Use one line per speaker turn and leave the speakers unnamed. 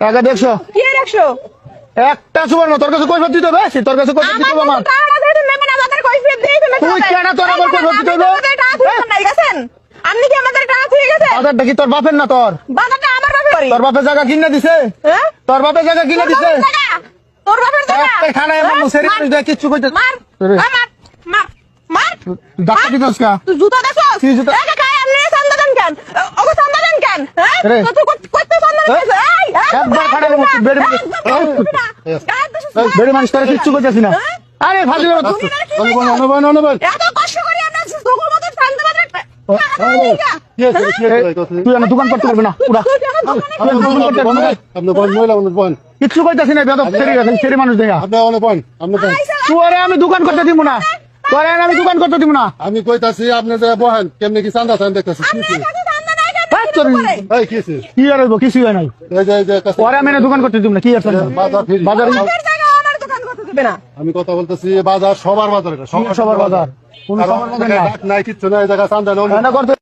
টাকা দেখছ।
কি এর
একটা সুবর্ণ তোর কাছে কৈফত দিতে হবে? কাছে কৈফত দিতে হবে
আমার।
তুই কেন দিতে?
আপনি কি আমাদের টাকা
বাজারটা কি বাপের না তোর?
বাজারটা আমার বাপের
তোর বাপের জায়গা কিনে দিছে?
হ্যাঁ?
তোর বাপের জায়গা কিনে দিছে?
তোর বাপের টাকা?
একটা খানায়
হ্যাঁ?
মুসেরি কিচ্ছু কইতে
মার,
রে।
মার, তুই জুতা দেখছস?
জুতা? বেড়ে মানুষ তোরা কিচ্ছু কইতেছি না
হ্যাঁ?
আরে
অনুবন? অনুবন
তুই আমার দোকান করতে পারবি না কিচ্ছু না সেরি মানুষ দেখা তোরে আমি দোকান করতে দিব না তোরে আমি দোকান করতে দিব না
আমি কইতাছি আপনি যে বহেন কেমনে কি চান্দা চান দেখতাছি কি
আর হইব? কিছু হয় নাই।
এই যে এই যে কাছে
পরে আমি দোকান করতে দিব না কি আর
বাজার আমি কথা বলতেছি বাজার সবার বাজার
সবার বাজার। কোন সবার বাজার
নাই। কিচ্ছু নাই জায়গা চান্দা নেই।
না করতে